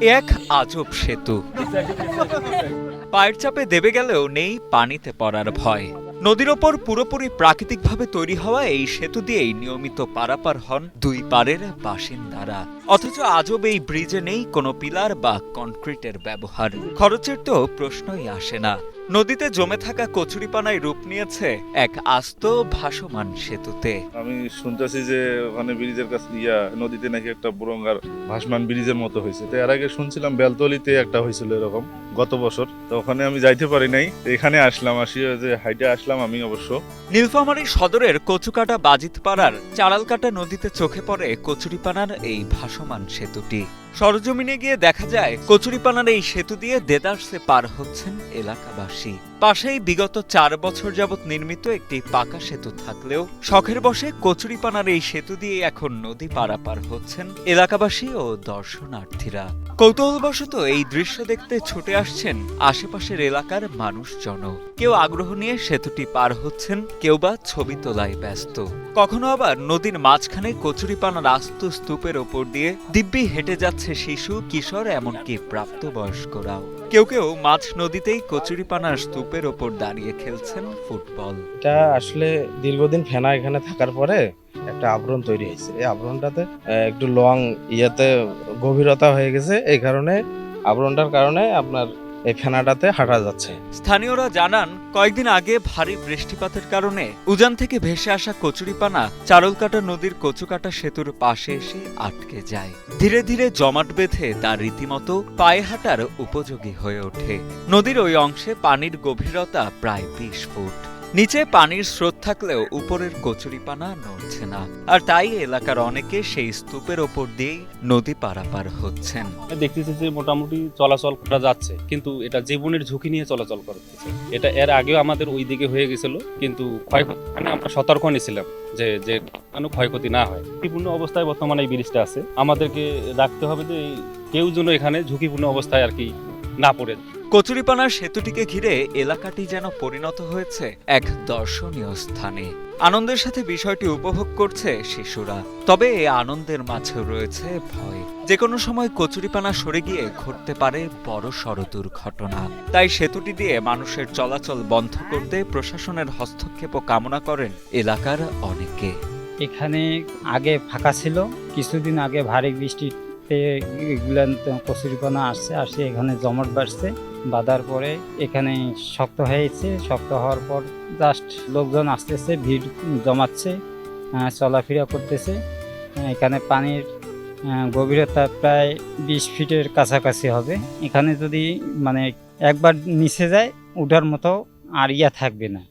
এক আজব সেতু। পায়ের চাপে দেবে গেলেও নেই পানিতে পড়ার ভয়। নদীর ওপর পুরোপুরি প্রাকৃতিকভাবে তৈরি হওয়া এই সেতু দিয়েই নিয়মিত পারাপার হন দুই পারের বাসিন্দারা। অথচ আজব এই ব্রিজে নেই কোনো পিলার বা কনক্রিটের ব্যবহার। খরচের তো প্রশ্নই আসে না। নদীতে জমে থাকা কচুরিপানায় রূপ নিয়েছে এক আস্ত ভাসমান সেতুতে। আমি শুনতেছি যে ওখানে ব্রিজের কাছে ইয়া নদীতে নাকি একটা বুরঙ্গার ভাসমান ব্রিজের মতো হয়েছে। তো এর আগে শুনছিলাম বেলতলিতে একটা হয়েছিল এরকম গত বছর। তো ওখানে আমি যাইতে পারি নাই। এখানে আসলাম আসি যে হাইটে আসলাম আমি অবশ্য। নীলফামারী সদরের কচুকাটা বাজিতপাড়ার চারালকাটা নদীতে চোখে পড়ে কচুরিপানার এই ভাসমান সেতুটি। সরজমিনে গিয়ে দেখা যায় কচুরিপানার এই সেতু দিয়ে দেদার্সে পার হচ্ছেন এলাকাবাসী। পাশেই বিগত চার বছর যাবৎ নির্মিত একটি পাকা সেতু থাকলেও শখের বসে কচুরিপানার এই সেতু দিয়ে এখন নদী পারাপার হচ্ছেন এলাকাবাসী ও দর্শনার্থীরা। কৌতূহলবশত এই দৃশ্য দেখতে ছুটে আসছেন আশেপাশের এলাকার মানুষজন কেউ আগ্রহ নিয়ে সেতুটি পার হচ্ছেন, কেউ বা ছবি তোলায় ব্যস্ত। কখনো আবার নদীর মাঝখানে কচুরিপানার আস্ত স্তূপের ওপর দিয়ে দিব্যি হেঁটে যাচ্ছে শিশু, কিশোর, এমনকি প্রাপ্তবয়স্করাও। কেউ কেউ মাঝ নদীতেই কচুরিপানার স্তূপের ওপর দাঁড়িয়ে খেলছেন ফুটবল। এটা আসলে দীর্ঘদিন ফেনা এখানে থাকার পরে একটা আবরণ তৈরি হয়েছে। এই আবরণটাতে একটু লং ইয়াতে গভীরতা হয়ে গেছে। এই কারণে আবরণটার কারণে আপনার এই ফেনাটাতে হাঁটা যাচ্ছে। স্থানীয়রা জানান, কয়েকদিন আগে ভারী বৃষ্টিপাতের কারণে উজান থেকে ভেসে আসা কচুরিপানা চারলকাটা নদীর কচুকাটা সেতুর পাশে এসে আটকে যায়। ধীরে ধীরে জমাট বেঁধে তা রীতিমতো পায়ে হাঁটার উপযোগী হয়ে ওঠে। নদীর ওই অংশে পানির গভীরতা প্রায় বিশ ফুট। নিচে পানির স্রোত থাকলেও উপরের কচুরিপানা নড়ছে না। আর তাই এলাকার অনেকে সেই স্তূপের ওপর দিয়েই নদী পারাপার হচ্ছেন। দেখতেছি যে মোটামুটি চলাচল করা যাচ্ছে, কিন্তু এটা জীবনের ঝুঁকি নিয়ে চলাচল করতেছে এটা এর আগেও আমাদের ওই দিকে হয়ে গেছিল, কিন্তু ক্ষয়ক্ষতি আমরা সতর্ক নিয়েছিলাম যে যে কোনো ক্ষয়ক্ষতি না হয়। ঝুঁকিপূর্ণ অবস্থায় বর্তমানে এই ব্রিজটা আছে। আমাদেরকে রাখতে হবে যে কেউ যেন এখানে ঝুঁকিপূর্ণ অবস্থায় আর কি না পড়ে। কচুরিপানার সেতুটিকে ঘিরে এলাকাটি যেন পরিণত হয়েছে এক দর্শনীয় স্থানে। আনন্দের সাথে বিষয়টি উপভোগ করছে শিশুরা। তবে এই আনন্দের মাঝেও রয়েছে ভয়। যে কোনো সময় কচুরিপানা সরে গিয়ে ঘটতে পারে বড় সড় দুর্ঘটনা। তাই সেতুটি দিয়ে মানুষের চলাচল বন্ধ করতে প্রশাসনের হস্তক্ষেপও কামনা করেন এলাকার অনেকে। এখানে আগে ফাঁকা ছিল, কিছুদিন আগে ভারী বৃষ্টিতে এগুলান কচুরিপানা আসছে, আসে এখানে জমাট বাড়ছে বাঁধার পরে এখানে শক্ত হয়েছে, শক্ত হওয়ার পর জাস্ট লোকজন আসতেছে, ভিড় জমাচ্ছে চলাফেরা করতেছে। এখানে পানির গভীরতা প্রায় বিশ ফিটের কাছাকাছি হবে। এখানে যদি মানে একবার নিচে যায় ওঠার মতো আর ইয়া থাকবে না।